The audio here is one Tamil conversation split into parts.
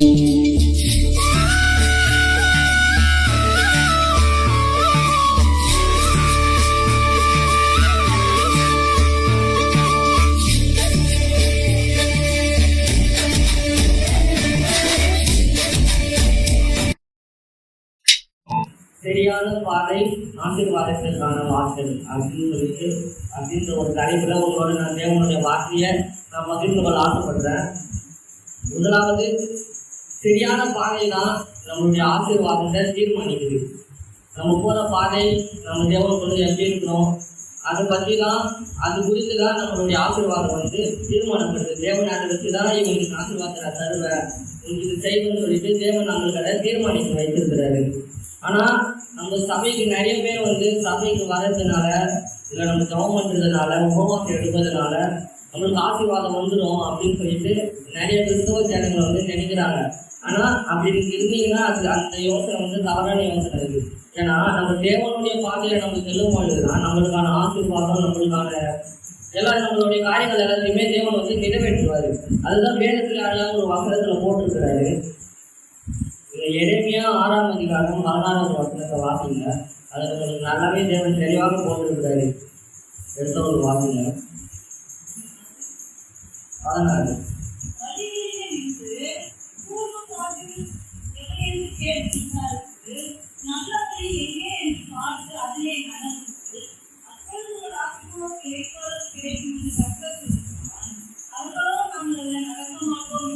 தெரியாத பாதை ஆசீர்வாதத்திற்கான வாசல். அப்படின்னு சொல்லிட்டு அப்படின்ற ஒரு தலைப்பில் உங்களோட நான் தேவனுடைய வார்த்தையை நான் பகிர்ந்து கொள்ள ஆசைப்படுறேன். முதலாவது சரியான பாதை தான் நம்மளுடைய ஆசீர்வாதத்தை தீர்மானிக்குது. நம்ம போகிற பாதை நம்ம தேவனுக்குள்ள எப்படி இருக்கிறோம் அதை பற்றி தான் அது குறித்து தான் நம்மளுடைய ஆசீர்வாதம் வந்து தீர்மானப்படுது. தேவன் அதை வச்சு தான் இவங்களுக்கு ஆசீர்வாதத்தை நான் தருவேன். உங்களுக்கு செய்வேன்னு சொல்லிட்டு தேவன் நம்மளுக்கு அதை தீர்மானித்து வைத்திருக்கிறாரு. ஆனால் நம்ம சபைக்கு நிறைய பேர் வந்து சபைக்கு வர்றதுனால இல்லை நம்ம ஜபம் பண்ணுறதுனால உபவாசம் எடுப்பதுனால நம்மளுக்கு ஆசீர்வாதம் வந்துடும் அப்படின்னு சொல்லிட்டு நிறைய கிறிஸ்தவ ஜனங்கள் வந்து நினைக்கிறாங்க. ஆனா அப்படி இருந்தீங்கன்னா அது அந்த யோசனை வந்து தவறான யோசனை இருக்கு ஏன்னா நம்ம தேவனுடைய பாதையில நம்ம செல்லும் பொழுதுதான் நம்மளுக்கான ஆசீர்வாதம் நம்மளுக்கான எல்லா நம்மளுடைய காரியங்கள் எல்லாத்தையுமே தேவன் வந்து நிறைவேற்றுவாரு. அதுதான் வேதத்துல அழகாக ஒரு வசனத்துல போட்டிருக்கிறாரு? எளிமையா ஆறாம் அதிகாரம் பதினாறாவது வசனத்தை வாசிங்க. அதில் உங்களுக்கு நல்லாவே தேவன் தெளிவாக போட்டிருக்கிறாரு. எடுத்தவங்க வாசிங்க. பதினாறு. எவை நல்ல வழி எங்கே என்று பார்த்து அதிலே அப்பொழுது ஒரு கிடைக்கும் என்று அவர்களோ நடக்க மாட்டோம்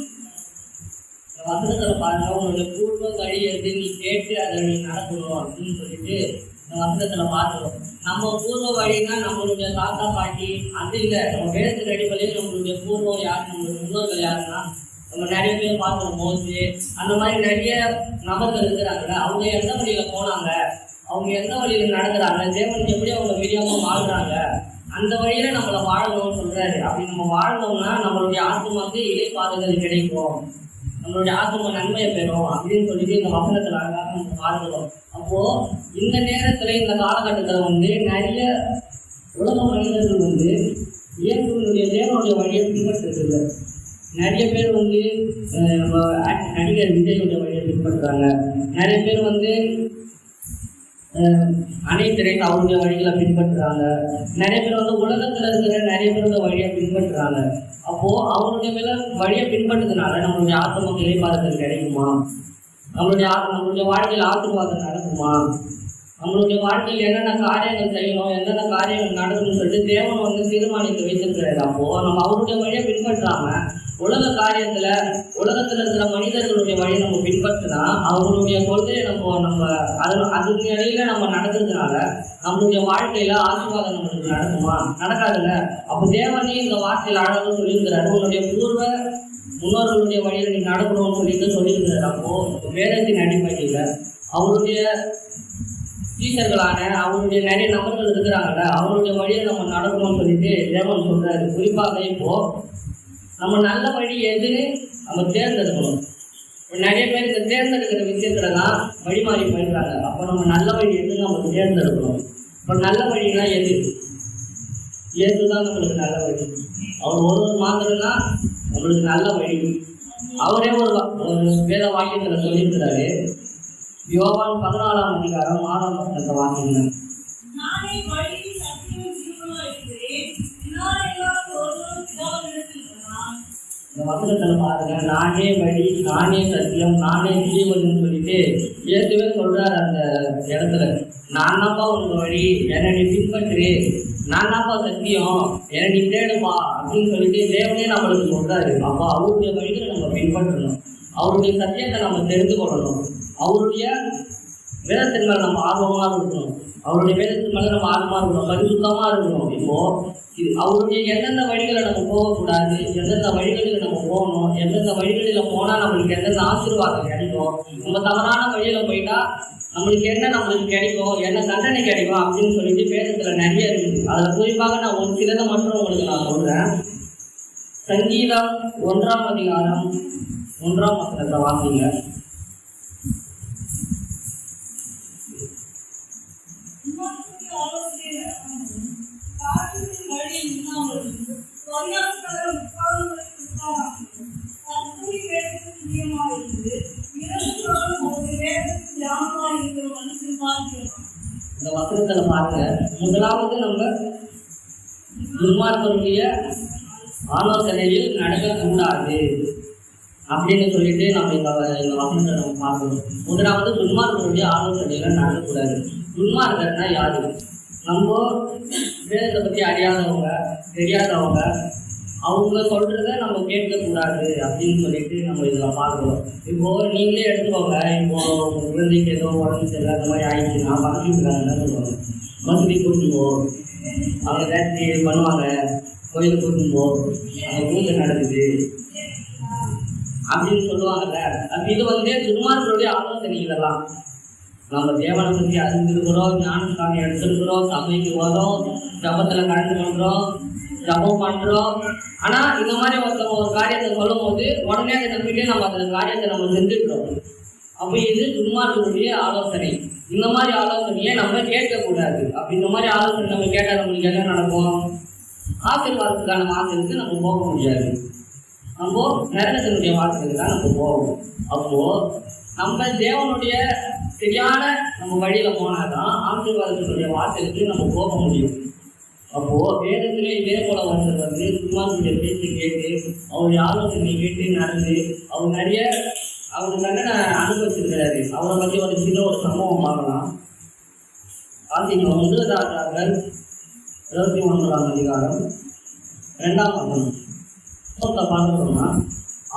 பாருங்க உன்னுடைய பூர்வ வழி எது நீ கேட்டு அதை நீ நடக்கணும் அப்படின்னு சொல்லிட்டு இந்த வசனத்துல நம்ம பூர்வ வழினா நம்மளுடைய தாத்தா பாட்டி அது இல்லை. நம்ம வேதத்துக்கு அடிப்படையில் நம்மளுடைய பூர்வம் யார் நம்மளுடைய முன்னோர்கள் யாருன்னா நம்ம நிறைய பேர் பார்க்குறோம் மோசு அந்த மாதிரி நிறைய நபர்கள் இருக்கிறாங்கல்ல அவங்க எந்த வழியில் போனாங்க அவங்க எந்த வழியில் நடக்கிறாங்க தேவனுக்கு எப்படி அவங்க விரியாம வாழ்றாங்க அந்த வழியில நம்மள வாழணும்னு சொல்றாரு. அப்படி நம்ம வாழ்ந்தோம்னா நம்மளுடைய ஆத்மாக்கு இலைப்பாறுதல் கிடைக்கும். நம்மளுடைய ஆத்மா நன்மையை பெறும் அப்படின்னு சொல்லிட்டு இந்த வசனத்துல அழகாக நம்ம பார்க்கிறோம். அப்போ இந்த நேரத்துல இந்த காலகட்டத்தில் வந்து நிறைய உலக மனிதர்கள் வந்து இயேசுவினுடைய தேவனுடைய வழியை பின்பற்றுறது இல்லை. நிறைய பேர் வந்து நடிகர் விஜயோட வழியை பின்பற்றுறாங்க நிறைய பேர் வந்து அஹ், அனைத்திரை அவருடைய வழிகளை பின்பற்றுறாங்க. நிறைய பேர் வந்து உலகத்தில் இருக்கிற நிறைய பேரோட வழியை பின்பற்றுறாங்க. அப்போது அவருடைய மேல வழியை பின்பற்றதுனால நம்மளுடைய ஆத்ம இலைப்பாறுதல் கிடைக்குமா? நம்மளுடைய நம்மளுடைய வாழ்க்கையில் ஆசீர்வாதம் நடக்குமா? நம்மளுடைய வாழ்க்கையில் என்னென்ன காரியங்கள் செய்யணும் என்னென்ன காரியங்கள் நடக்கணும்னு சொல்லிட்டு தேவன் வந்து தீர்மானித்து வைத்திருக்கிறாரு. அப்போ நம்ம அவருடைய வழியை பின்பற்றாம உலக காரியத்துல உலகத்துல இருக்கிற மனிதர்களுடைய வழியை நம்ம பின்பற்றினா அவர்களுடைய கொள்கையை நம்ம நம்ம அது அதுக்கு இடையில நம்ம நடக்கிறதுனால நம்மளுடைய வாழ்க்கையில ஆசீர்வாதம் நம்மளுக்கு நடக்குமா? நடக்காதுல்ல? அப்போ தேவனே இந்த வார்த்தையில் அழகு சொல்லியிருக்கிறாரு. உன்னுடைய பூர்வ முன்னோர்களுடைய வழியில நீ நடக்கணும்னு சொல்லிட்டு சொல்லியிருக்கிறார். அப்போ வேதத்தின் அடிப்படையில் அவருடைய டீச்சர்களான அவருடைய நிறைய நபர்கள் இருக்கிறாங்கல்ல அவருடைய வழியை நம்ம நடக்கணும்னு சொல்லிட்டு தேவன் சொல்றாரு. குறிப்பாக இப்போ நம்ம நல்ல வழி எதுன்னு நம்ம தேர்ந்தெடுக்கணும். நிறைய பேர் இந்த தேர்ந்தெடுக்கிற விஷயத்துல தான் வழி மாறி போயிடுறாங்க. அப்போ நம்ம நல்ல வழி எதுன்னு நம்ம தேர்ந்தெடுக்கணும். இப்போ நல்ல வழினா எது? எது தான் நம்மளுக்கு நல்ல வழி. அவர் ஒரு ஒரு தான் நம்மளுக்கு நல்ல வழி. அவரே ஒரு ஒரு வேத வாக்கியத்துல சொல்லியிருக்கிறாரு. யோவான் பதினாலாம் அதிகாரம் ஆறாம் வசனத்தை வரலாம். இந்த வசனத்துல பாருங்க நானே வழி நானே சத்தியம் நானே ஜீவன் சொல்லிட்டு இயேசுவே சொல்றாரு அந்த இடத்துல. நான் தான்ப்பா உனக்கு வழி என்னை நீ பின்பற்று. நான் தான்ப்பா சத்தியம் என்னை நீ தேடுப்பா அப்படின்னு சொல்லிட்டு தேவனே நம்மளுக்கு சொல்றாரு. அப்போ அவருடைய வழிகளை நம்ம பின்பற்றணும். அவருடைய சத்தியத்தை நம்ம தெரிந்து கொள்ளணும். அவருடைய வேதத்தின் மேலே நம்ம ஆர்வமாக இருக்கணும். அவருடைய வேதத்தின் மேலே நம்ம ஆர்வமாக இருக்கணும். பரிசுத்தமாக இருக்கணும். இப்போ இது அவருடைய எந்தெந்த வழிகளை நம்ம போகக்கூடாது எந்தெந்த வழிகளில் நம்ம போகணும் எந்தெந்த வழிகளில் போனால் நம்மளுக்கு எந்தெந்த ஆசீர்வாதம் கிடைக்கும் நம்ம தவறான வழியில் போயிட்டா நம்மளுக்கு என்ன நம்மளுக்கு கிடைக்கும் என்ன தண்டனை கிடைக்கும் அப்படின்னு சொல்லிட்டு வேதத்தில் நிறைய இருக்குது. அதில் குறிப்பாக நான் ஒரு சிலதை மட்டும் உங்களுக்கு நான் சொல்கிறேன் சங்கீதம் ஒன்றாம் அதிகாரம் ஒன்றாம் வசனத்தை வாசிங்க. இந்த பார்க்க. முதலாவது நம்ம துன்மார்க்கருடைய ஆலோசனையில் நடக்கக்கூடாது அப்படின்னு சொல்லிட்டு நம்ம இந்த இந்த வசனத்தை நம்ம பார்க்கணும். முதலாவது துன்மார்க்கனுடைய ஆலோசனையில நடக்கக்கூடாது துன்மார்க்கர்னா யாரு? நம்ம வேதத்தை பற்றி அறியாதவங்க தெரியாதவங்க அவங்க சொல்கிறத நம்ம கேட்கக்கூடாது அப்படின்னு சொல்லிட்டு நம்ம இதில் பார்க்குறோம் இப்போ நீங்களே எடுத்துக்கோங்க. இப்போ உங்கள் குழந்தைக்கு ஏதோ உடம்பு சரியில்லை அந்த மாதிரி ஆயிடுச்சுன்னா பக்கத்து வீட்டுக்காரங்க சொல்லுவாங்க? மசூதி கூட்டிட்டு அவங்க ஏதாச்சும் பண்ணுவாங்க. கோயில் கூட்டிட்டு அந்த பூஜை நடக்குது. அப்படின்னு சொல்லுவாங்கல்ல. அப்போ இது வந்து துன்மார்களுடைய ஆலோசனை இதெல்லாம். நம்ம தேவனை பற்றி அறிந்திருக்கிறோம் ஞானஸ்தானம் எடுத்திருக்கிறோம் சபைக்கு வரோம் ஜபத்தில் கலந்து கொள்கிறோம் ஜபம் பண்ணுறோம் ஆனால் இந்த மாதிரி ஒருத்தவங்க ஒரு காரியத்தை சொல்லும் போது உடனே அதை நம்பிட்டு நம்ம அந்த காரியத்தை நம்ம செஞ்சுக்கிறோம். அப்போ இது துன்மார்களுடைய ஆலோசனை. இந்த மாதிரி ஆலோசனையை நம்ம கேட்கக்கூடாது. அப்படி இந்த மாதிரி ஆலோசனை நம்ம கேட்டால் நம்மளுக்கு என்ன நடக்கும்? ஆசீர்வாதத்துக்கான வாசலுக்கு நம்ம போக முடியாது. நம்ம நரகத்தினுடைய வார்த்தைக்கு தான் நம்ம போவோம். அப்போ நம்ம தேவனுடைய சரியான நம்ம வழியில போனாதான் ஆசீர்வாதத்தினுடைய வார்த்தைக்கு நம்ம போக முடியும். அப்போ வேதத்திலே இதே போல ஒருத்தர் வந்து குமாரனுடைய பேச்சு கேட்டு அவர் ஆலோசனை கேட்டு நடந்து அவர் நிறைய அவர் தண்டனை அனுபவிச்சிருக்கிறாரு. அவரை பற்றி ஒரு சின்ன ஒரு சம்பவம் பார்க்கலாம். ஆசிரியர் வந்து ராஜாக்கள் இருபத்தி ஒன்பதாம் அதிகாரம் ரெண்டாம் பக்கம் புத்தகத்தை பார்த்துட்டோம்னா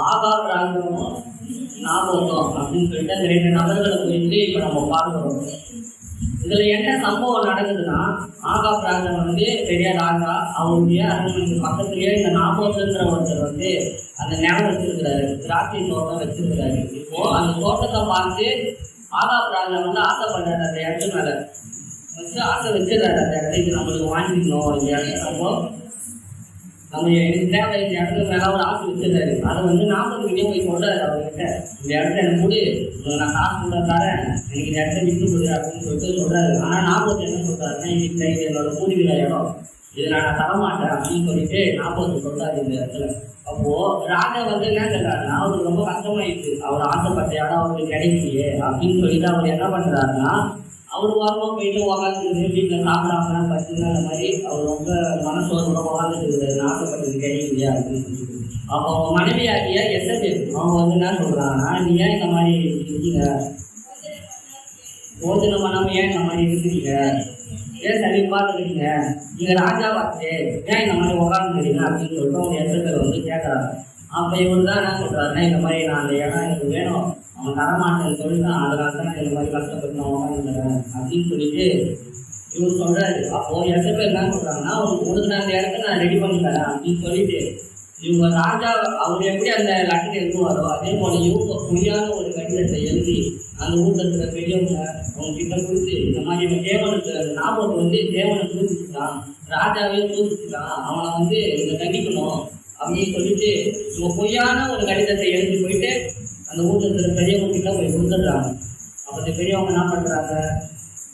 ஆகார் ராகமும் நாபோத்தம் அப்படின்னு சொல்லிட்டு அந்த ரெண்டு நபர்களை குறித்து இப்போ நம்ம பார்க்குறோம் இதில் என்ன சம்பவம் நடக்குதுன்னா ஆகா ராஜன் வந்து பெரிய ராஜா அவருடைய அரண்மனைக்கு பக்கத்துலேயே இந்த நாபோத்துன்ற ஒருத்தர் வந்து அந்த நிலம் வச்சிருக்கிறாரு. திராட்சை தோட்டம் வச்சிருக்கிறாரு. இப்போ அந்த தோட்டத்தை பார்த்து ஆகா ராஜா வந்து ஆசைப்படுறாரு அந்த இடத்து மேல. வச்சு ஆசை வச்சிடறாரு அந்த இடத்துக்கு. நம்மளுக்கு வாங்கிக்கணும் இந்த இடத்த நம்ம நம்ம எனக்கு தேவை இந்த இடத்துல மேலே ஒரு ஆசை வச்சிருந்தாரு. அதை வந்து நாற்பது மில்லியன் போய் சொல்றாரு அவர்கிட்ட. இந்த இடத்த எனக்கு கொடு நான் காசு கூட தரேன். எனக்கு இந்த இடத்த விட்டு கொடு அப்படின்னு சொல்லிட்டு சொல்றாரு. ஆனால் நாற்பது என்ன சொல்றாருன்னா இந்த இது என்னோட பூர்வீக இடம். இதை நான் தரமாட்டேன் அப்படின்னு சொல்லிட்டு நாற்பது சொல்றாரு இந்த இடத்துல. அப்போ ராஜா வந்து என்ன சொல்றாருன்னா அவருக்கு ரொம்ப கஷ்டமாயிடுச்சு. அவர் ஆசைப்பட்ட இடம் அவருக்கு கிடைக்கலையே அப்படின்னு சொல்லிட்டு அவர் என்ன பண்றாருன்னா அவர் வாரமா போயிட்டு உக்காந்து வீட்டில் சாப்பிடாமலாம் பச்சுன்னா அந்த மாதிரி அவர் ரொம்ப மனசோர்வோட உட்காந்துட்டு இருக்கிறாரு ஆசைப்பட்டது கிடைக்கலையா அப்படின்னு சொல்லிட்டு. அப்போ அவங்க மனைவியாகிய பேர் அவங்க வந்து என்ன சொல்கிறாங்கன்னா நீ ஏன் இந்த மாதிரி இருக்கீங்க? போஜனம் பண்ணாம ஏன் இந்த மாதிரி இருக்கிறீங்க ஏன் சரி பார்த்துருக்கீங்க நீங்கள் ராஜா வாக்கு ஏன் இந்த மாதிரி உக்காந்துருக்கீங்க? அப்படின்னு சொல்லிட்டு அவங்க எஸ்எஸ்எல் வந்து கேட்குறாங்க அப்போ இவர் தான் என்ன சொல்றாருன்னா இந்த மாதிரி நான் அந்த இடம் எனக்கு வேணும். அவன் தரமாட்டேன்னு சொல்லிட்டான் அதனால தான் இந்த மாதிரி கஷ்டப்பட்டு நான் உட்காந்துக்கிறேன் அப்படின்னு சொல்லிட்டு இவர் சொல்கிறாரு அப்போது எட்டு பேர் என்ன சொல்கிறாங்கன்னா அவங்க கொடுக்குற அந்த இடத்த நான் ரெடி பண்ணி தரேன். அப்படின்னு சொல்லிட்டு இவங்க ராஜா அவர் எப்படி அந்த லெட்டர் எழுதுவாரோ அதே போல இவங்க பொய்யான ஒரு கடிதத்தை எழுதி அந்த ஊர்ல இருக்கிற பெரியவங்க அவங்க கிட்ட கொடுத்து இந்த மாதிரி இவன் தேவனுக்கு நாற்பது வந்து தேவனை தூக்கிட்டான் ராஜாவே தூக்கிட்டான் அவனை வந்து இதை தண்டிக்கணும். அப்படின்னு சொல்லிட்டு இவங்க பொய்யான ஒரு கடிதத்தை எழுதி போயிட்டு அந்த ஊட்டத்தில் இருக்கிற பெரியவங்க போய் கொடுத்துடுறாங்க. அப்போ பெரியவங்க என்ன பண்ணுறாங்க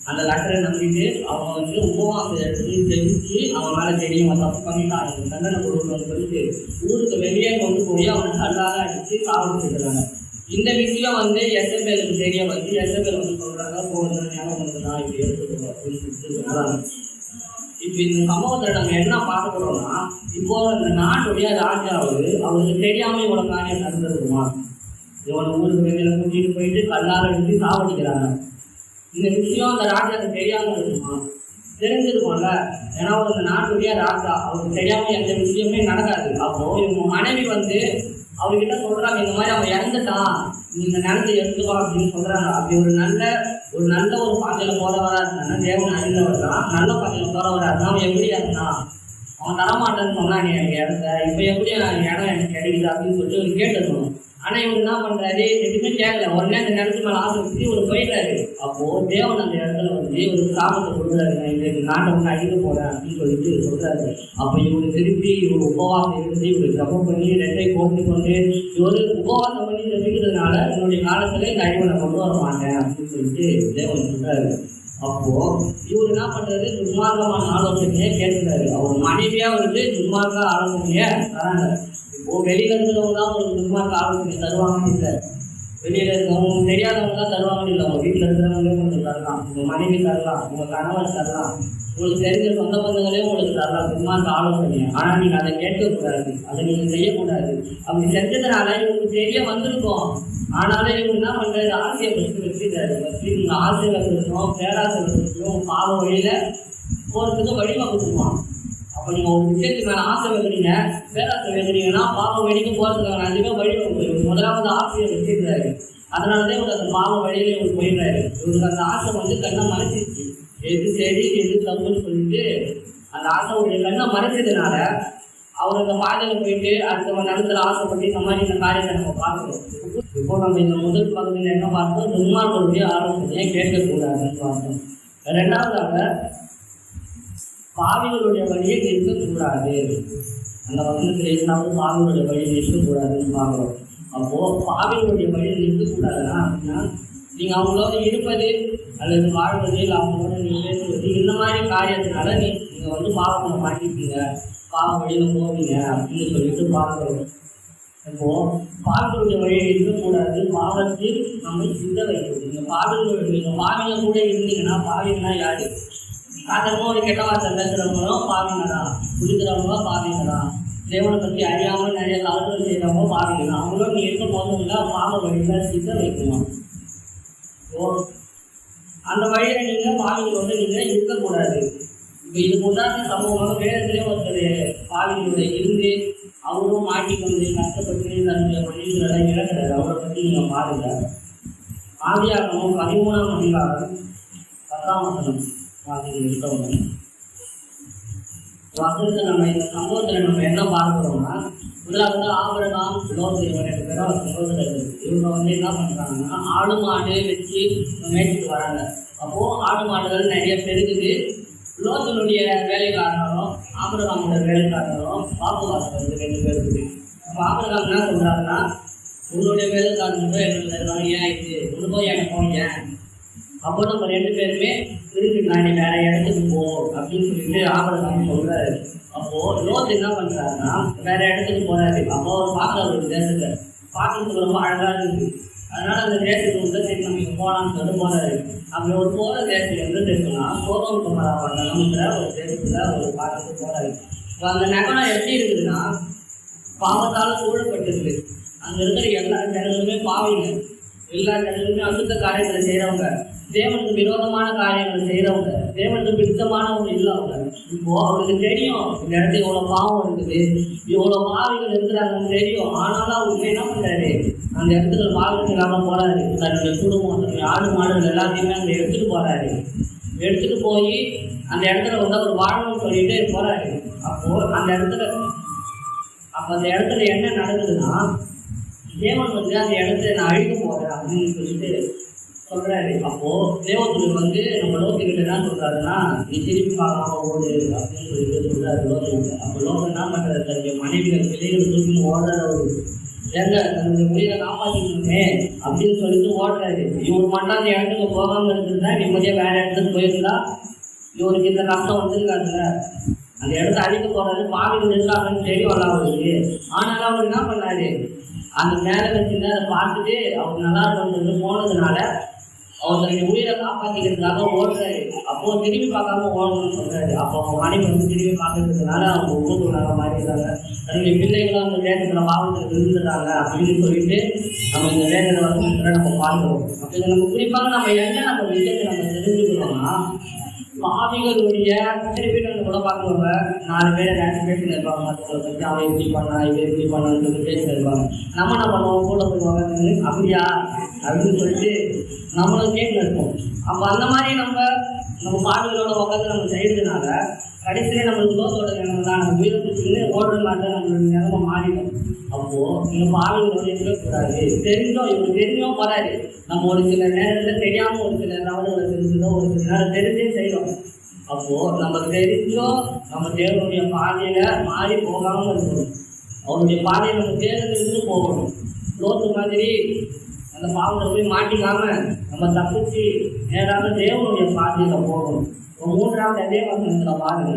அந்த லெட்டரை நம்பிட்டு அவங்க வந்து உபவாசம் எடுத்து தெரிஞ்சு அவன் மேலே தெரியும் அவன் தப்பு பண்ணிட்டான் அவனுக்கு தண்டனை கொடுக்கணும்னு சொல்லிட்டு ஊருக்கு வெளியே கொண்டு போய் அவனை கல்லால அடிச்சு சாப்பிட்டுருக்காங்க இந்த விஷயம் வந்து எஸ்எம்எலுக்கு தெரிய வந்து எஸ்எம்எல் வந்து சொல்கிறாங்க போகிறது ஞாபகம் வந்து நான் இப்படி எடுத்துக்கணும் அப்படின்னு சொல்லிட்டு சொல்றாங்க இப்போ இந்த சம்பவத்தில் நம்ம என்ன பார்க்கிறோம்னா இப்போ இந்த நாட்டுடைய ராஜாவுக்கு அவருக்கு தெரியாமல் இவ்வளோ காரியம் நடந்திருக்குமா இவனை ஊருக்கு வெளியில் கூட்டிகிட்டு போயிட்டு கல்லால் அடித்து சாவடிக்கிறாங்க. இந்த விஷயம் அந்த ராஜாவுக்கு தெரியாமல் இருக்குமா? தெரிஞ்சிருக்கும்ல. ஏன்னா அவர் இந்த நாட்டுடைய ராஜா அவருக்கு தெரியாமல் எந்த விஷயமே நடக்காது. அப்போது இவங்க மனைவி வந்து அவர்கிட்ட சொல்கிறாங்க இந்த மாதிரி அவன் இறந்துட்டான். நீங்க இந்த நிலத்தை எடுத்துக்கோ அப்படின்னு சொல்றாங்க. அப்படி ஒரு நல்ல ஒரு நல்ல ஒரு பாதையில போறவரா இருந்தா தேவன் அறிந்தவர் தான். நல்ல பாதையில போறவரா இருந்தா அவன் எப்படி இருந்தான்? அவன் தரமாட்டேன்னு சொன்னா நீ எனக்கு இடத்த. இப்ப எப்படி நான் இடம் எனக்கு கிடைக்குது அப்படின்னு சொல்லிட்டு ஒரு கேட்டுருக்கணும் ஆனால் இவர் என்ன பண்ணுறாரு எதுவுமே கேட்கல உடனே அந்த நிலத்து மேலே ஆசை வச்சு ஒரு போயிடுறாரு. அப்போது தேவன் அந்த இடத்துல வந்து ஒரு சாபத்தை கொடுக்குறாரு. நான் இந்த நாட்டை வந்து அழிக்க போகிறேன் அப்படின்னு சொல்லிட்டு சொல்கிறாரு அப்போ இவரு திருப்பி இவர் உபவாசம் இருந்து இவர் ஜபம் பண்ணி ரெட்டை போட்டு கொண்டு இவர் உபவாசம் பண்ணி ஜபிக்கிறதுனால என்னுடைய காலத்தில் இந்த அழிவை நான் கொண்டு வர மாட்டேன் அப்படின்னு சொல்லிட்டு தேவன் சொல்கிறாரு அப்போது இவர் என்ன பண்றாரு? துன்மார்க்கமான ஆலோசனையை கேட்குறாரு. அவர் மனைவியாக வந்து துன்மார்க்க ஆலோசனையை தராங்க. இப்போ வெளியில இருக்கிறவங்க தான் உங்களுக்கு துன்மார்க்க ஆலோசனை தருவாங்கன்னு இல்லை. வெளியில இருக்கவங்க தெரியாதவங்க தான் தருவாங்கன்னு இல்லை. உங்கள் வீட்டில் இருக்கிறவங்களே உங்களுக்கு தரலாம். உங்கள் மனைவி தரலாம். உங்கள் கணவர் தரலாம். உங்களுக்கு தெரிஞ்ச சொந்த பந்தங்களே உங்களுக்கு தரலாம். சும்மா அந்த ஆலோசனை. ஆனால் நீங்கள் அதை கேட்கக்கூடாது. அதை நீங்கள் செய்யக்கூடாது. அப்படி செஞ்சதுனால இவங்களுக்கு தெரிய வந்திருக்கும். ஆனாலும் இவங்க என்ன பண்ணுறது ஆசையை ஃபஸ்ட்டு வச்சுக்கிறாரு. ஃபஸ்ட்டு நீங்க ஆசையில் வச்சிருக்கோம் பேராசை வச்சிருக்கோம் பாவ வழியில் போகிறதுக்கு வழிவகுத்துருவான் நீங்க ஒரு விஷயத்துக்கு மேல ஆசை வைக்கிறீங்க பேராசை வைக்கிறீங்கன்னா பாவ வழிக்கு போறதுக்கான அதிகமாக வழிவகுப்பு முதலாவது ஆசையை வச்சிருக்காரு அதனாலதான் இவர் அந்த பாவ வழியில இவர் போயிடுறாரு. இவருக்கு அந்த ஆசை வந்து கண்ணை மறைச்சிருச்சு. எது சரி எது தப்புன்னு சொல்லிட்டு அந்த ஆசையுடைய கண்ணை மறைச்சதுனால அவர் அந்த பாதையில போயிட்டு அடுத்தவன் நடத்துல ஆசைப்பட்டு இந்த மாதிரி இந்த காரியத்தை நம்ம பார்க்கணும். இப்போ நம்ம இந்த முதல் பகுதியில் என்ன பார்த்தோம்? துன்மார்களுடைய ஆலோசனையை கேட்கக்கூடாதுன்னு பார்த்தோம். ரெண்டாவதாக பாவிகளுடைய வழியை நிற்கக்கூடாது அந்த வசனத்தில் இருந்தாலும் பாவிகளுடைய வழியை நிற்கக்கூடாதுன்னு பார்க்குறோம். அப்போ பாவிகளுடைய வழியை நிற்கக்கூடாதுன்னா அப்படின்னா அவங்களோட இருப்பது அல்லது வாழ்வது இல்லை அவங்களோட நீங்க பேசுவது இந்த மாதிரி காரியத்தினால நீ நீங்கள் வந்து பாவங்களை மாட்டிப்பீங்க. பாவ வழியில் போவீங்க அப்படின்னு சொல்லிட்டு பார்க்குறோம். இப்போ பாவங்களுடைய வழியை இருக்கக்கூடாது பாவத்தில் நம்மை சிந்த வைக்கிறது இந்த பாவங்களுடைய நீங்கள் பாவிங்க கூட இருந்தீங்கன்னா பாவிங்கன்னா யாரு? சாதாரணமாக ஒரு கெட்ட வார்த்தை பேசுறவங்களும் பாவிங்க தான் குடிக்கிறவங்களும் பாவிங்க தான் தேவனை பற்றி அறியாமல் நிறைய காலத்தில் செய்கிறவங்க பாவிங்க தான் அவங்களும் நீ இருக்க போதுங்களா பாவ வழியில் சித்த வைக்கணும். ஓ அந்த வழியில நீங்க வந்து நீங்கள் இருக்கக்கூடாது. இப்போ இதுக்கு உதாரண சம்பவமாக வேதத்திலே ஒருத்தர் பாவிகளோட இருந்து அவரும் மாட்டிக்கொண்டு கஷ்டப்பட்டு தன்னுடைய மனிதர்களை இழக்கிறாரு அவரை பற்றி நீங்கள் பாருங்கள் ஆதியாகமும் பதிமூணாம் அதிகாரம் பத்தாம் வசனம். வாசிக்க இருக்கவங்க வசனத்தை நம்ம இந்த சமூகத்தில் நம்ம என்ன பார்க்கிறோம்னா முதலாவது ஆபரகாம் லோத்து இவங்க ரெண்டு பேரும் அவர் சகோதரர்கள் இவங்க வந்து என்ன பண்ணுறாங்கன்னா ஆடு மாடு வச்சு மேய்ச்சிட்டு வராங்க அப்போ ஆடு மாடுகள் நிறைய பெருகுது லோத்தனுடைய வேலைக்காரரும் ஆபரகாமோட வேலைக்காரரும் வாக்குவாசம் வந்து ரெண்டு பேர் இருக்குது அப்போ ஆபரகாம் என்ன சொல்கிறாருன்னா உங்களுடைய வேலைக்காரனுக்கு என்னோட ஏன் இது உங்களுக்கும் எனக்கும் ஏன் அப்போ நம்ம ரெண்டு பேருமே திரும்பிக்கலாம் நீ வேற இடத்துக்கு போ அப்படின்னு சொல்லிட்டு ஆபரகாம் சொல்றாரு. அப்போ லோத் என்ன பண்றாருன்னா வேற இடத்துக்கு போறாரு. அப்போ அவர் பார்க்குற ஒரு தேசத்தை. பார்க்கறதுக்கு ரொம்ப அழகா இருக்கு அதனால அந்த தேசத்துக்கு வந்து சரி நம்ம இங்கே போலாம்னு சொல்லி போறாரு. அப்படி ஒரு போற தேசம் எந்த தேசம்னா சோதம் குமாரா பண்ணலாம்ன்ற ஒரு தேசத்துல ஒரு பார்க்கறதுக்கு போறாரு. இப்போ அந்த நகரம் எப்படி இருக்குதுன்னா பாவத்தால சூழப்பட்டிருக்கு. அங்க இருக்கிற எல்லா ஜனங்களுமே பாவிங்க. எல்லா ஜனங்களுமே அசுத்த காரியங்களை செய்கிறவங்க தேவனுக்கு விரோதமான காரியங்களை செய்கிறவங்க தேவனுக்கு பிடித்தமானவங்க இல்லாதவங்க. இப்போ அவங்களுக்கு தெரியும் இந்த இடத்துல இவ்வளோ பாவம் இருக்குது. இவ்வளோ பாவிகள் இருக்கிறாங்கன்னு தெரியும். ஆனாலும் அவங்க என்ன பண்ணுறாரு அந்த இடத்துல பாவத்துக்கு இல்லாமல் போகிறாரு தன்னுடைய குடும்பம் தன்னுடைய ஆடு மாடுகள் எல்லாத்தையுமே அங்கே எடுத்துகிட்டு போகிறாரு எடுத்துட்டு போய் அந்த இடத்துல வந்து அவர் வாழணும்னு சொல்லிட்டு போகிறாரு அப்போது அந்த இடத்துல அப்போ அந்த இடத்துல என்ன நடக்குதுன்னா தேவன் வந்து அந்த இடத்துல நான் அழிக்க போகிறேன் அப்படின்னு சொல்லிட்டு சொல்கிறாரு அப்போது தேவத்துக்கு வந்து நம்ம லோகத்துக்கிட்ட என்ன சொல்கிறாருன்னா நீ திருப்பி பார்க்காம ஓடு அப்படின்னு சொல்லிட்டு சொல்கிறாரு லோகத்துக்கு அப்போ லோகம் என்ன பண்ணுறது தன்னுடைய மனைவிகள் பிள்ளைகளை தூக்கி ஓடுற ஒரு ஏங்க தன்னுடைய உயிரை காப்பாற்றிக்கணுமே அப்படின்னு சொல்லிட்டு ஓடுறாரு இவர் மட்டும் அந்த இடத்துக்கு போகாமல் இருந்திருந்தா நிம்மதியாக வேறு இடத்துக்கு போயிருந்தா இவருக்கு இந்த கஷ்டம் வந்திருக்காதுல்ல அந்த இடத்த அழிக்க போகிறாரு பாவிகள் இருக்காங்கன்னு தெரியும் அவருக்கு ஆனாலும் அவர் என்ன பண்ணாரு அந்த மேலே வச்சுட்டு அதை பார்த்துட்டு அவங்க நல்லா இருக்கணும்னு போனதுனால அவங்களுடைய உயிரை காப்பாற்றிக்கிறதுக்காக ஓடுறாரு. அப்போ திரும்பி பார்க்காம ஓடணும்னு சொல்றாரு. அப்போ அவங்க மனைவி வந்து திரும்பி பார்க்கறதுனால அவங்க ஒவ்வொரு மாறிடுறாங்க தன்னுடைய பிள்ளைகளும் அந்த வேகத்துல பாவத்தில் இருந்துடுறாங்க அப்படின்னு சொல்லிட்டு நம்ம இந்த வேகத்தை வந்து நம்ம பார்க்கிறோம் அப்போ இதை நம்ம குறிப்பாக நம்ம என்ன நம்ம விஷயத்தை நம்ம தெரிஞ்சுக்கிறோம்னா பாவிகளுடைய சரி கூட பார்க்குறவங்க நாலு பேர் டான்ஸ் பேசிட்டு இருப்பாங்க அவன் இப்படி பண்ணா இவன் இப்படி பண்ணான்னு சொல்லி பேசிட்டு இருப்பாங்க. நம்ம என்ன பண்ணுவோம்? கூட போய் அப்படியா? அப்படின்னு சொல்லிட்டு நம்மளும் கேட்டு இருப்போம். அப்போ அந்த மாதிரி நம்ம நம்ம பாடல்களோட உட்காந்து நம்ம செய்யறதுனால கடைசியில நம்மளுக்கு தோசோட நிலைமை தான். நம்ம வீடு பிடிச்சிருந்து ஓடுற மாதிரி தான் நம்மளுடைய நிலைமை மாறிடும். அப்போ இந்த பாவிகளோட இருக்கக்கூடாது தெரிஞ்சோம் இவங்க தெரிஞ்சோம் போறாரு. நம்ம ஒரு சில நேரத்துல தெரியாம ஒரு சில தவறுகளை தெரிஞ்சதோ ஒரு சில நேரம் தெரிஞ்சே செய்யறோம். அப்போ நம்ம தெரிஞ்சோ நம்ம தேவனுடைய பாதையில மாறி போகாம இருக்கணும். அவருடைய பாதையை நம்ம தேர்ந்தெடுத்து போகணும். லோத்து மாதிரி அந்த பாவத்தை போய் மாட்டிக்காம நம்ம தப்பிச்சு நேராக தேவனுடைய பாதையில போகணும். இப்போ மூன்றாவது அதே வசனத்தில் பாருங்க.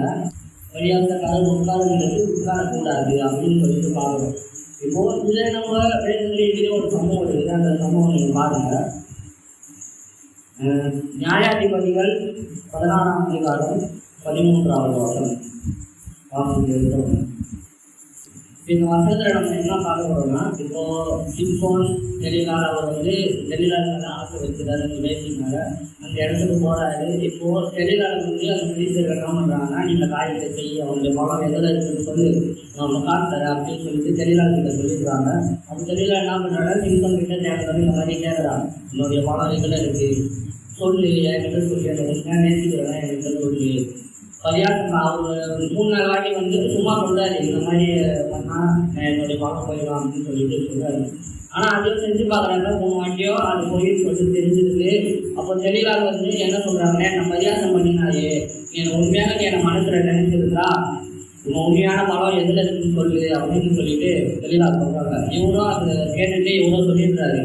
வழியாக கதவு உட்காருங்கிறது உட்காரக்கூடாது அப்படின்னு சொல்லிட்டு பாருங்க. இப்போ இதில் நம்ம வேதத்திலேயே ஒரு சம்பவம் இருக்குது. அந்த சம்பவம் நீங்கள் பாருங்க. நியாயாதிபதிகள் பதினாறாம் அதிகாரம் பதிமூன்றாவது வருஷம் வாசிக்க இந்த வசனத்துல நம்ம என்ன பார்க்க போறோம்னா இப்போ சிம்போன் தெளிவால் அவர் வந்து தெளிவால் ஆசை வைக்கிறாரு அந்த அந்த இடத்துக்கு போறாரு. இப்போ தெளிவால் வந்து அந்த மினிஸ்டர் என்ன பண்றாங்கன்னா இந்த காரியத்தை செய்ய அவங்களுடைய மகன் எதில் இருக்குன்னு சொல்லி நம்ம காசு அப்படின்னு சொல்லிட்டு தெளிவால் கிட்ட சொல்லிடுறாங்க. அப்போ தெளிவால் என்ன பண்றாங்க சிம்போன் கிட்ட தேவை இந்த மாதிரி கேட்குறாங்க என்னுடைய மகன் எதில் இருக்கு? சொல்லு என்கிட்ட சொல்லி அந்த நேசிக்கிறேன் என்கிட்ட சொல்லு. பரியாசம் அவர் மூணு நாள் வாட்டி வந்து சும்மா சொல்றாரு இந்த மாதிரி பண்ணால் நான் என்னுடைய மகன் போயிடலாம் அப்படின்னு சொல்லிட்டு சொல்றாரு. ஆனால் அதையும் செஞ்சு பார்க்குறாங்க மூணு வாட்டியோ அது போய் சொல்லிட்டு தெரிஞ்சிருக்கு. அப்போ தெளிவாக வந்து என்ன சொல்கிறாங்க நான் பரியாசம் பண்ணினாலே என்னை உண்மையாக என்னை மனசில் நினைச்சிருந்தா உண்மையான மரம் எதில் இருக்குன்னு சொல்லு அப்படின்னு சொல்லிட்டு தெளிவாக சொல்றாங்க. இவரும் அது கேட்டுட்டு இவரும் சொல்லிடுறாரு.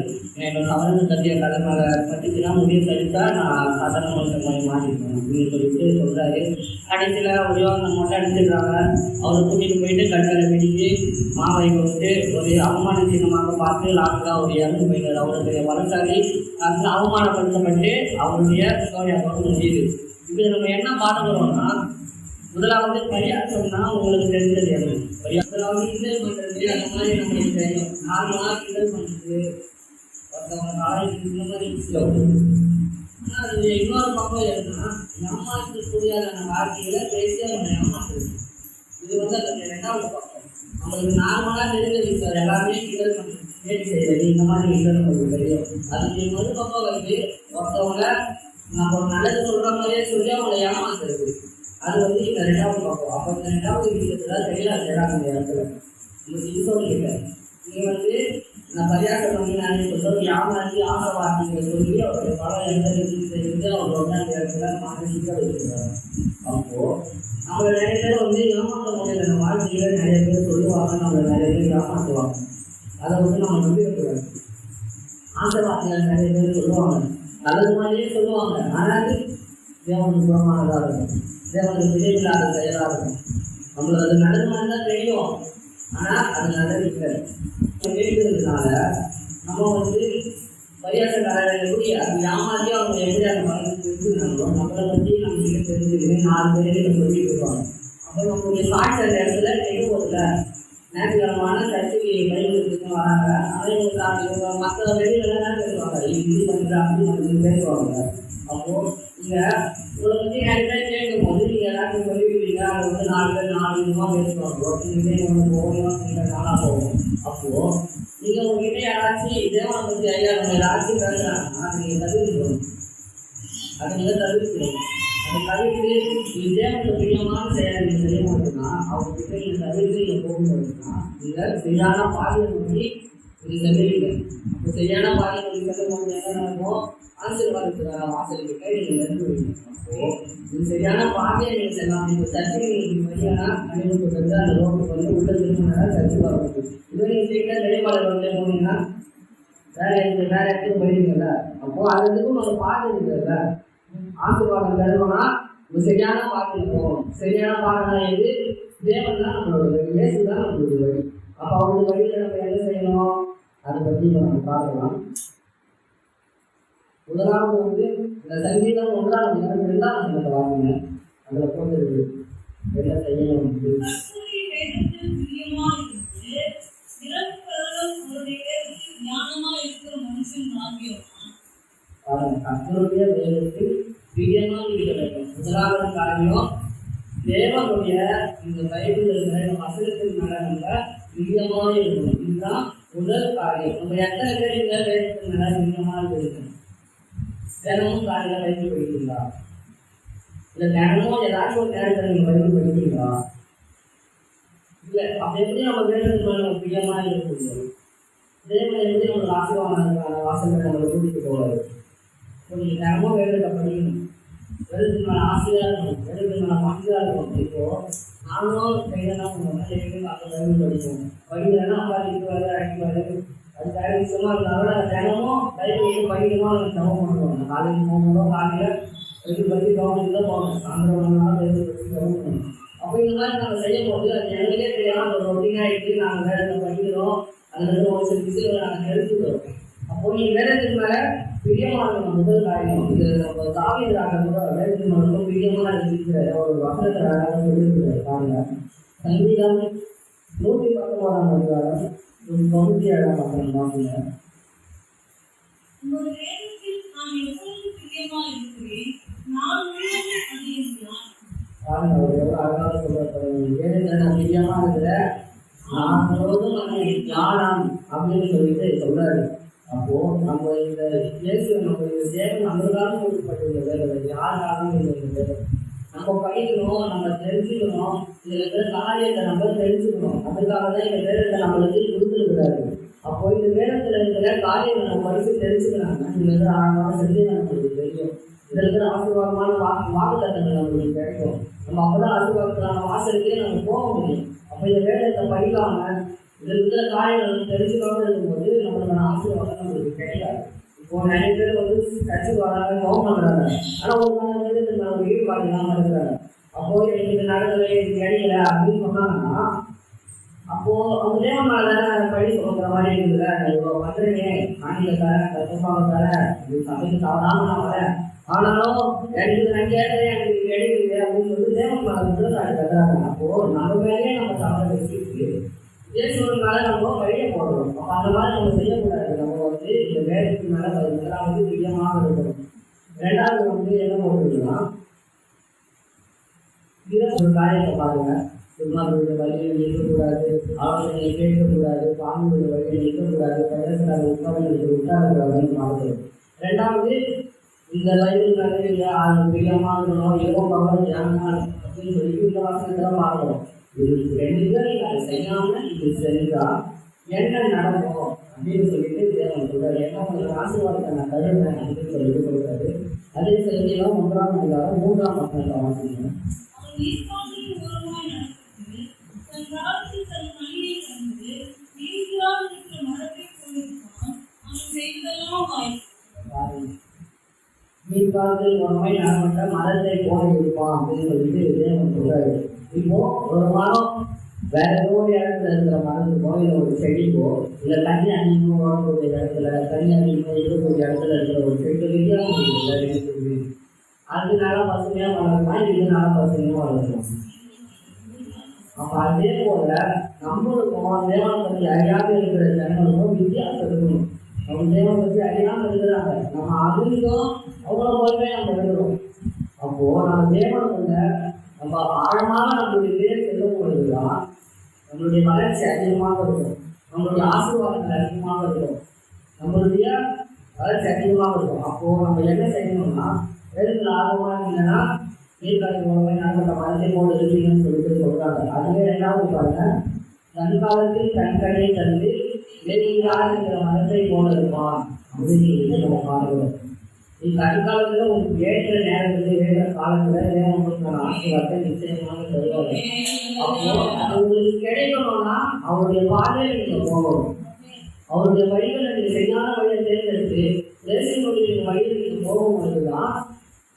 என்னோட அவரது சத்திய கடமை பட்டுச்சுன்னா முடிவு கழித்தா நான் சாதாரண மனுஷன் மாதிரி மாறிடுவேன் அப்படின்னு சொல்லிட்டு சொல்றாரு. கடைசியில் ஒரே அந்த மொட்டை அடிச்சிடுறாங்க. அவரை கூட்டிகிட்டு போயிட்டு கட்டளை பிடிச்சு மாவை வந்து ஒரு அவமான சின்னமாக பார்த்து லாஸ்ட்டாக அவர் இறந்து போயிட்டார். அவருடைய வளர்ச்சாரி அவமானப்படுத்தப்பட்டு அவருடைய சோழியாக முடியுது இப்போ நம்ம என்ன பார்த்துக்கிறோம்னா முதலாவது பரியாசம்னா உங்களுக்கு தெரிஞ்சது என்ன முதலாவது கிண்டல் பண்றது அந்த மாதிரி நம்மளுக்கு தெரியும். நார்மலாக கிண்டல் பண்றது. ஒருத்தவங்க காலேஜ் இந்த மாதிரி slow. ஆனால் அது இன்னொரு பக்கம் என்னன்னா ஏமாற்றக்கூடிய அந்த வார்த்தைகளை பேசி அவங்க ஏமாற்றுறது இது வந்து அந்த ரெண்டாவது பக்கம். நம்மளுக்கு நார்மலாக தெரிஞ்ச விஷயம் எல்லாமே கிண்டல் பண்ணுறது கேட்டு செய்யறது இந்த மாதிரி கிண்டல் பண்ணுறது தெரியும். அதுக்கு மறுபக்கம் வந்து ஒருத்தவங்க நம்ம நல்லது சொல்ற மாதிரியே சொல்லி அவங்களை ஏமாத்துறது அது வந்து இந்த ரெண்டாவது பார்ப்போம் அப்போ இந்த ரெண்டாவது விஷயத்துல தெரியல செய்யறாங்க இந்த இடத்துல உங்களுக்கு இது சொல்லிங்க நீ வந்து நான் பரியாசம் பண்ணி நான் சொல்றது ஆசை வார்த்தைகளை சொல்லி அவருடைய பல இடங்களுக்கு இருந்து அவர் ஒன்றாம் இடத்துல மானசிக்க வைக்கிறார். அப்போது நம்ம நிறைய பேர் வந்து ஏமாற்ற முடியல நம்ம வாழ்க்கையில நிறைய பேர் சொல்லுவாங்க நம்ம நிறைய பேர் ஏமாற்றுவாங்க அதை வந்து நம்ம நம்பி வைக்கூடாது ஆசை வார்த்தைகள் நிறைய பேர் சொல்லுவாங்க. நல்லது மாதிரியே சொல்லுவாங்க. ஆனால் தேவனுக்கு புறமானதாக இருக்கும் தேவனுக்கு பிடிவில்லாத செயலாக இருக்கும் நம்மளுக்கு அது நல்லது தான் தெரியும். ஆனால் அது நல்லது இல்லை கேட்கறதுனால நம்ம வந்து பரியாசக்காரர் எப்படி அது ஏமாற்றி அவங்க எப்படி அந்த பணத்தை இருக்குனாங்களோ நம்மளை பற்றி நம்ம கிட்ட தெரிஞ்சுக்கணும் நாலு பேருக்கு சொல்லிட்டு இருப்பாங்க அப்போ நம்மளுடைய சாட்சி அந்த இடத்துல கெடுவோம்ல ஞாயிற்றுக்கிழமான சர்ச்சைக்கு பைபிளுக்கு வராங்க ஆனால் மற்ற வெளியிலலாம் தான் பேசுவாங்க? இது பண்ணுறாங்க அப்படி பேசுவாங்க. அப்போது நீங்கள் உங்களை பற்றி நிறைய கேட்கும் போது நீங்க எல்லாத்தையும் சொல்லிவிட்டீங்க அது வந்து நாலு பேர் நாலு விதமா பேசுவாங்க. ஒருத்தங்க ஒன்று போகணும் நீங்க நாளாக போகும். அப்போ நீங்க உங்ககிட்ட யாராச்சும் தேவனை பற்றி ஐயா நம்ம யாராச்சும் பேசுறாங்கன்னா நீங்க தவிர்க்கணும். அதை நீங்க தவிர்க்கணும். அதை தவிர்த்து நீ தேவனுக்கு பிரியமான செய்ய மாட்டேன்னா அவங்க கிட்ட நீங்க தவிர்த்து நீங்க போகும்போதுன்னா நீங்க சரியான பாதையை சரியான பாதையை நோக்கி செல்லும் போது என்ன நடக்கும் ஆசீர்வாதத்துக்கான வாசல் கிட்ட நெருங்குவீங்க சரியான பாதையை நீங்க செல்லாம் இப்போ சர்ச்சைக்கு நீங்க வழியானா கணிவுக்கு வந்து அந்த ரோட்டுக்கு வந்து உள்ள திரும்பினா வந்து போனீங்கன்னா வேற இடத்துல வேற இடத்துக்கு அப்போ அதுக்கும் நம்ம பாதை இருக்குல்ல ஆசீர்வாதம் தருவோம்னா ஒரு சரியான பாதையில் போகணும் சரியான பாதைனா எது? தேவன் தான் நம்மளோட வழி. இயேசு தான் நம்மளோட வழி. அப்போ அவருடைய வழியில் நம்ம என்ன செய்யணும்? அதை பற்றி நம்ம பார்க்கலாம். முதலாவது வந்து இந்த சங்கீதம் ஒன்றாம் நேரம் இரண்டாம் வசனத்தை வாங்க அதில் போட்டு என்ன செய்யணும் வந்து வேதத்தில் இருக்கிற பிரியமாக இருக்க வேண்டும். முதலாவது காரியம் தேவனுடைய இந்த பைபிள் இருக்கிற இந்த வசனத்தின் மேல பிரியமாக இருக்கணும். இதுதான் முதல் காரியம் நம்ம எத்தனை பேர் இந்த வேதத்தின் மேல பிரியமாக இருக்கணும் தினமும் காலையில பைபிள் படிக்கிறீங்களா இல்ல தினமும் ஏதாச்சும் ஒரு நேரத்தில் நீங்க பைபிள் படிக்கிறீங்களா இல்ல அப்படி எப்படி நம்ம வேதத்தின் மேல நம்ம பிரியமா இருக்க முடியும் தேவன் எப்படி நம்மளுக்கு ஆசீர்வாதம் வாசல்களை நம்மளை கூட்டிட்டு போவாரு இப்போ நீங்கள் தினமும் வேதத்தை படிக்கணும் வேதத்தின் மேலே ஆசையாக இருக்கணும் வேதத்தின் மேலே மனசாக இருக்கணும் இப்போ நாங்களும் கைதெல்லாம் பண்ணுவோம் டெய்லியும் அப்போ பைபிள் படிப்போம் படிக்கிறேன்னா அப்பா இருக்குவாரு அடிக்குவாரு அது வேற இருந்தாலும் தினமும் பைபிள் படிக்கணுமா எனக்கு தவம் பண்ணுவாங்க? காலேஜ் போகும்போதோ காலையில் பைபிள் பற்றி கவனிச்சு தான் போகணும். சாயந்தரம் வந்தாலும் பைபிள் பற்றி அப்போ இந்த மாதிரி நாங்கள் செய்யும் அது எங்களுக்கே தெரியாமல் ஒரு ரொட்டீனாகிட்டு நாங்கள் வேலை படிக்கிறோம். அதுல ஒரு சில விஷயங்களை நாங்கள் தெரிஞ்சுக்கிறோம். அப்போ நீ வேறு மேலே பிரியமான முதல் காரியம் இது நம்ம தாவியதாக கூட வேதத்துக்கு மேல ரொம்ப பிரியமா இருக்கிற ஒரு வசனத்தை அழகாக சொல்லியிருக்கிறார் பாருங்க. சங்கீதம் நூற்றி பத்தொன்பதாம் அதிகாரம் தொண்ணூற்றி ஏழாம் வசனம் பாருங்க. பாருங்க அவர் எவ்வளவு அழகாக சொல்றாரு வேதத்தை நான் பிரியமா இருக்கிற நான் முழுவதும் ஞானம் அப்படின்னு சொல்லிட்டு சொல்றாரு. அப்போ நம்ம இந்த இயேசு நம்ம இந்த சேவை நம்மளுக்காக கொடுக்கப்பட்ட இந்த வேலை இல்லை இந்த வேலை நம்ம படிக்கணும் நம்ம தெரிஞ்சுக்கணும் இதுல இருக்கிற காரியத்தை நம்ம தெரிஞ்சுக்கணும் அதுக்காக தான் இந்த வேதத்தை நம்மளுக்கு கொடுத்துருக்கிறாரு அப்போ இந்த வேதத்துல இருக்கிற காரியத்தை நம்ம படித்து தெரிஞ்சுக்கிறாங்க. இது இருக்கிற ஆழமான செஞ்சு நம்மளுக்கு தெரியும். இதுல இருக்கிற ஆசீர்வாதமான வாக்கு வாக்குத்தங்கள் நம்மளுக்கு கிடைக்கும். நம்ம அப்பதான் ஆசீர்வாதத்துக்கான வாசலுக்கே நம்ம போக முடியும். அப்போ இந்த வேதத்தை படிக்காம இதுல இருக்கிற காரியங்கள் தெரிஞ்சுக்காமல் இருக்கும்போது நம்மளோட ஆசீர்வாதம் நம்மளுக்கு கிடையாது. இப்போ நிறைய பேர் வந்து கட்சி வராங்க ஜோம் பண்ணுறாங்க ஆனால் ஒரு நாள் வந்து நம்ம ஈடுபாடு இல்லாமல் இருக்கிறாங்க. அப்போ எனக்கு இது நடக்கல இது கிடைக்கல அப்படின்னு சொன்னாங்கன்னா அப்போ அவங்க தேவன் மேல பழி சுமக்கிற மாதிரி இருக்குதுல? இவ்வளோ பண்ணுறீங்க மாநில தர தரேன் கருப்பாக தரேன் இது சமையல் தவறாம நான் வரேன். ஆனாலும் எனக்கு நான் கேட்டதே எனக்கு கிடைக்குது அப்படின்னு சொல்லிட்டு தேவன் மேல அது கட்டுறாங்க. அப்போது நம்ம மேலேயே நம்ம தவறை வச்சுருக்கு இயேசுவின் நம்ம வழியை போடுறோம் அந்த மாதிரி நம்ம செய்யக்கூடாது. நம்ம வந்து இந்த வேலைக்கு மேல வந்து பிரியமாக இருக்கணும். ரெண்டாவது வந்து என்ன போட்டுருக்குன்னா ஒரு காரியத்தை பாருங்க. திருமாவளுடைய வழியில் நிற்கக்கூடாது ஆலோசனையை கேட்கக்கூடாது பாம்புடைய வழியில் நிற்கக்கூடாது பிரதேசக்கார உட்கார்ந்து உட்காரக்கூடாதுன்னு பார்க்குறது ரெண்டாவது இந்த வயதில் நடக்கிற பிரியமாக இருக்கணும். ஏதோ பகவான் தியானமா அப்படின்னு சொல்லிட்டு இந்த இது ரெண்டு அதை இது செஞ்சா என்ன நடக்கும் அப்படின்னு சொல்லிட்டு தேவன் சொல்றாரு. என்ன கொஞ்சம் ஆசீர்வாதத்தை நான் தருவேன் அப்படின்னு சொல்லிட்டு சொல்றாரு. அதே செய்தியெல்லாம் ஒன்றாம் அதிகாரம் மூன்றாம் வசனத்தை வாசிக்கணும் நீர்க்காற்றில் உண்மை நடக்கிறது தன் காலத்தில் மரத்தை போலிருப்பான் அவன் இருப்பான் அப்படின்னு சொல்லிட்டு தேவன் சொல்றாரு. இப்போ ஒரு மரம் வேற ஏதோ ஒரு இடத்துல இருக்கிற மரத்துக்கோ இல்லை ஒரு செடிக்கோ இல்லை தண்ணி அதிகமாக ஓடக்கூடிய இடத்துல தண்ணி அதிகமாக இருக்கக்கூடிய இடத்துல இருக்கிற ஒரு செடி வித்தியாசம் அதனால ரெண்டுத்துக்குமே. அது நல்லா பசுமையாக வளர்க்கலாம் இது பசுமையாக வளருமா அப்ப அதே போல நம்மளுக்கும் தேவனை பற்றி அறியாம இருக்கிற ஜனங்களுக்கும் வித்தியாசம் இருக்கணும். நம்ம தேவனை பற்றி அறியாம இருக்கிறாங்க நம்ம அறிந்தோம் அவ்வளோ போலவே நம்ம இருக்கிறோம் அப்போ நம்ம தேவனுக்குள்ள நம்ம ஆழமாக நம்மளுடைய பேர் செல்லும் பொழுதுதான் நம்மளுடைய வளர்ச்சி அதிகமாக இருக்கும். நம்மளுடைய ஆசீர்வாதங்கள் அதிகமாக இருக்கும். நம்மளுடைய வளர்ச்சி அதிகமாக இருக்கும். அப்போ நம்ம என்ன செய்யணும்னா எதுக்கு ஆர்வமாக இல்லைன்னா நீர்காலி மூலமே அந்த மனத்தை போல இருக்கீங்கன்னு சொல்லிட்டு சொல்கிறாங்க அதுவே ரெண்டாவது பாருங்க. தன்காலத்தில் தன்கடை தந்து வெளியாக இருக்கிற மனத்தை போல இருப்பான் அப்படின்னு நம்ம பார்க்கிறோம் நீ கண்காலத்துல உங்களுக்கு ஏற்ற நேரத்துல ஏற்ற காலத்துல தேவன் உங்களுக்கு ஆசீர்வாதத்தை நிச்சயமாக தருவாங்க அப்போ உங்களுக்கு கிடைக்கணும்னா அவருடைய பாதையில நீங்க போகணும் அவருடைய வழிகளை நீங்க சரியான வழியை தேர்ந்தெடுத்து தேசியனுடைய வழியில் நீங்க போகும்பொழுது தான்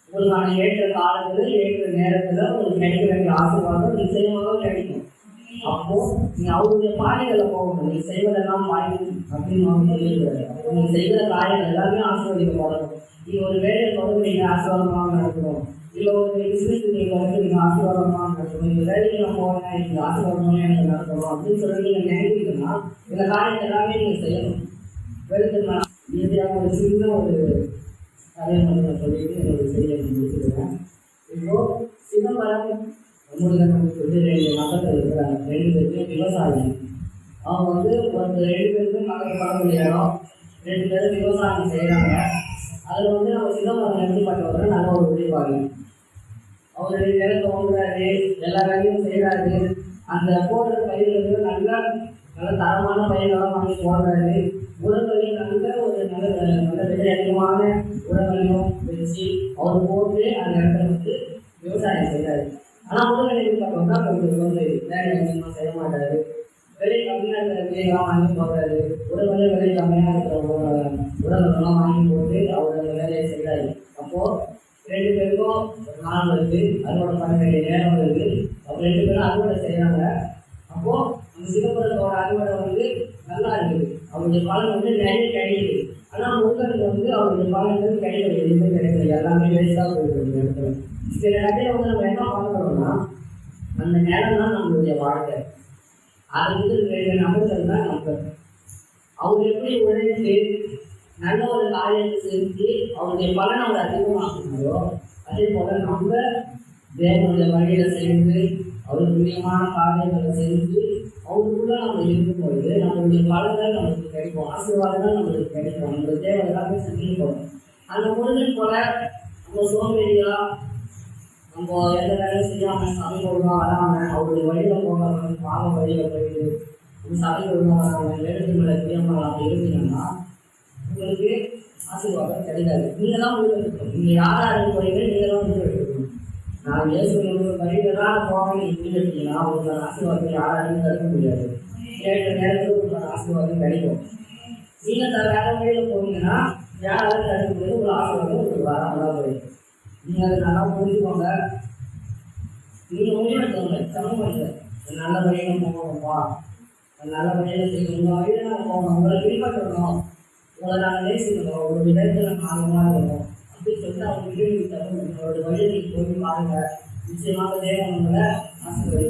உங்களுக்கான ஏற்ற காலத்துல ஏற்ற நேரத்துல உங்களுக்கு கிடைக்க வேண்டிய ஆசீர்வாதம் நிச்சயமாக கிடைக்கும். அப்போ நீ அவருடைய பாதைகளை போகணும் நீ செய்வதெல்லாம் பாய் அப்படின்னு அவங்க சொல்லியிருக்காரு நீ செய்கிற காரியங்கள் எல்லாமே ஆசீர்வதிக்கப்படணும் நீ ஒரு வேலை தொடர்ந்து நீங்க ஆசீர்வாதமாக நடக்கணும் இல்லை ஒரு பிசினஸ் நீங்க வந்து நீங்க ஆசீர்வாதமாக நடக்கணும் இந்த வேலைக்கு நான் போறேன் இந்த ஆசீர்வாதமாக எனக்கு நடக்கணும் அப்படின்னு சொல்லி நீங்க நினைக்கிறீங்கன்னா இந்த காரியத்தை எல்லாமே நீங்க செய்யணும். வேலைக்கு இறுதியாக ஒரு சின்ன ஒரு கதை வந்து நான் சொல்லிட்டு என்னோட செய்தியை முடிச்சுக்கிறேன் இப்போ சிதம்பரம் முருகன் வந்து ரெண்டு மக்கள் இருக்கிறாங்க ரெண்டு பேருமே விவசாயி அவங்க வந்து ஒரு ரெண்டு பேருமே மக்கள் படக்கூடிய இடம் ரெண்டு பேரும் விவசாயம் செய்கிறாங்க அதில் வந்து நம்ம சிதம்பரம் எப்படிப்பட்டவர் நல்ல ஒரு உழைப்பாளி அவர் ரெண்டு பேரும் தோன்றாரு எல்லா வேலையும் செய்கிறாரு அந்த போடுற பயிர்கள் நல்லா நல்ல தரமான பயிர்களெல்லாம் வாங்கி போடுறாரு. உரங்களையும் நல்ல ஒரு நல்ல நல்ல விலை அதிகமான உரங்களையும் வச்சு அவர் போட்டு அந்த இடத்துல வந்து விவசாயம் செய்கிறாரு ஆனால் உடல்நிலை பார்த்தோம்னா கொஞ்சம் வந்து வேலை அதிகமாக செய்ய மாட்டாரு. விலை கம்மியாக இருக்கிற விலையெல்லாம் வாங்கி போடுறாரு. உரங்களே வேலை கம்மியாக இருக்கிற உடல்நலம் வாங்கி போட்டு அவர் அந்த வேலையை செய்கிறாரு அப்போது ரெண்டு பேருக்கும் ஒரு நாள் வருது அறுவடை பண்ண வேண்டிய நேரம் வருது? அவங்க ரெண்டு பேரும் அறுவடை செய்கிறாங்க அப்போ அந்த சிவபுரத்தோட அறுவடை வந்து நல்லா இருக்குது அவருடைய பலன் வந்து நிறைய கிடைக்குது. ஆனால் முருகனுக்கு வந்து அவருடைய வந்து கையில் எதுவுமே கிடைக்கல எல்லாமே வேஸ்ட்டாக போயிடுது இடத்துல. சில இடத்துல வந்து நம்ம என்ன போகிறோம்னா அந்த நேரம் தான் நம்மளுடைய வாழ்க்கை. அது வந்து ரெண்டு நபர்கள் தான் நம்பர் அவர் எப்படி உழைத்து நல்ல ஒரு காரியத்தை செஞ்சு அவருடைய பலன் அவர் அதிகமாக்குனாரோ அதே போல நம்ம தேவனுடைய வழியில் சேர்ந்து அவருக்கு முக்கியமான காரியங்களை செஞ்சு அவருக்குள்ள நம்ம இருக்கும்பொழுது நம்மளுடைய பலன்கள் நம்மளுக்கு கிடைக்கும் ஆசீர்வாதங்கள் நம்மளுக்கு கிடைக்கும் நம்மளுடைய தேவை எல்லாமே செஞ்சுருக்கோம் அந்த முருகன் போல நம்ம சோம்பேறியா நம்ம எந்த வேலையும் செய்யாம சபை ஒழுங்காக வராம அவருடைய வழியில போகாம பாவ வழியில போயிட்டு நம்ம சபை ஒழுங்காக வராம வேலைகளை மேலே அப்படி இருந்தீங்கன்னா உங்களுக்கு ஆசீர்வாதம் கிடைக்காது. நீங்க தான் முடிவு நீங்கள் நீங்க யார் யாருக்கு போறீங்க நீங்க தான் முடிவு நான் இயேசு வழியில் தான் போவேன். இருந்தீங்கன்னா உங்களுக்கு ஆசீர்வாதம் யாராலையும் தடுக்க முடியாது. கேட்ட நேரத்தில் உங்களுக்கு ஆசீர்வாதம் கிடைக்கும். நீங்க த- வேற வழியில போனீங்கன்னா யாராலும் தடுக்க முடியாது உங்களுக்கு ஆசீர்வாதம் உங்களுக்கு வராமலாம் போயிடும் நீங்கள் அதை நல்லா புரிஞ்சுக்கோங்க. நீங்கள் முடிவெடுக்கோங்க சமம் இல்லை நல்ல வழியில் போகணும்ப்பா நல்ல வழியில் செய்யணும். வழியில் வழியில நாங்கள் போகணும் உங்களை பின்பற்றணும். உங்களை நாங்கள் நேசிக்கணும் ஒரு விதத்தில் நாங்கள் ஆர்வமாக இருக்கணும். அப்படின்னு சொல்லிட்டு அவங்க விடுவி தரும் உங்களோட வழியில் நீங்கள் போய் பாருங்கள் நிச்சயமாக தேவங்களை உங்களை